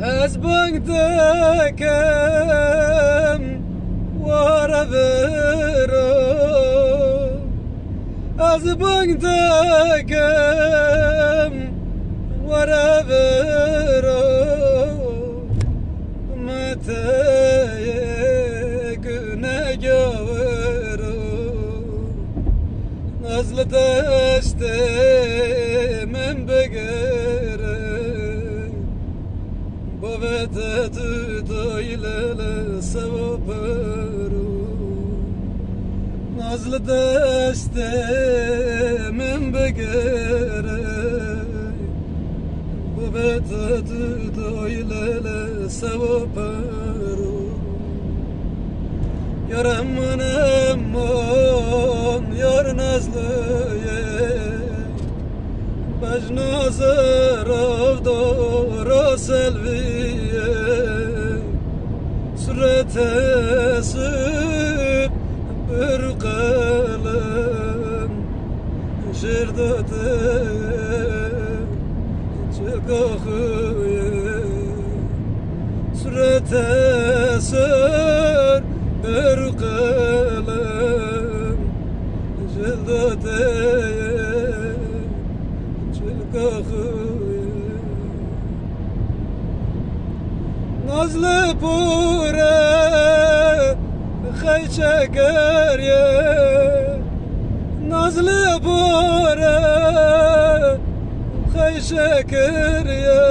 از بانگ دکم وارا برو از بانگ دکم وارا برو متى güne gavuru Nazlı deşte men begere Bavete tutoylele sevaperu Nazlı deşte men begere Bavete tutoylele sevaperu Yar aman aman yar nazlıye Baş nazar avdora selviye. Surete sıp bir kalem Şirdate çıkakıye Surete sır bir kalem Cildate Nazlı pure Hay çeker ye Nazlı pure Hay şeker ye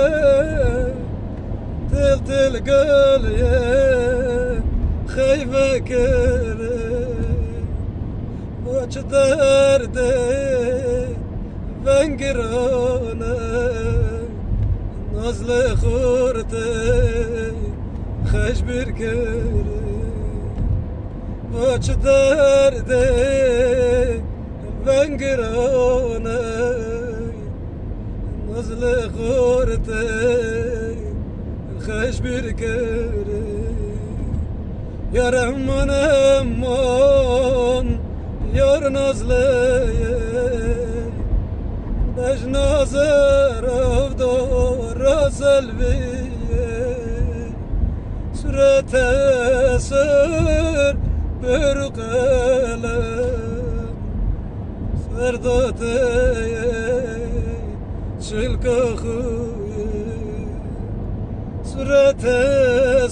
Tel tel gül ye Hay bekir Boç derde Girone Nazlı kurte Haş bir kere. Boç derde Ben girone Nazlı kurte Haş bir kere Yar aman aman Yar nazlıye Beş nazar avdora selviye Sürete sır bir kalem Serdoteye çılkakıye Sürete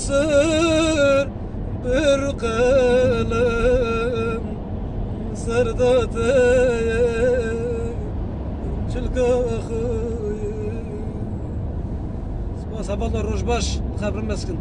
تلقى أخي. صباح صباح الروج باش خبر مسكن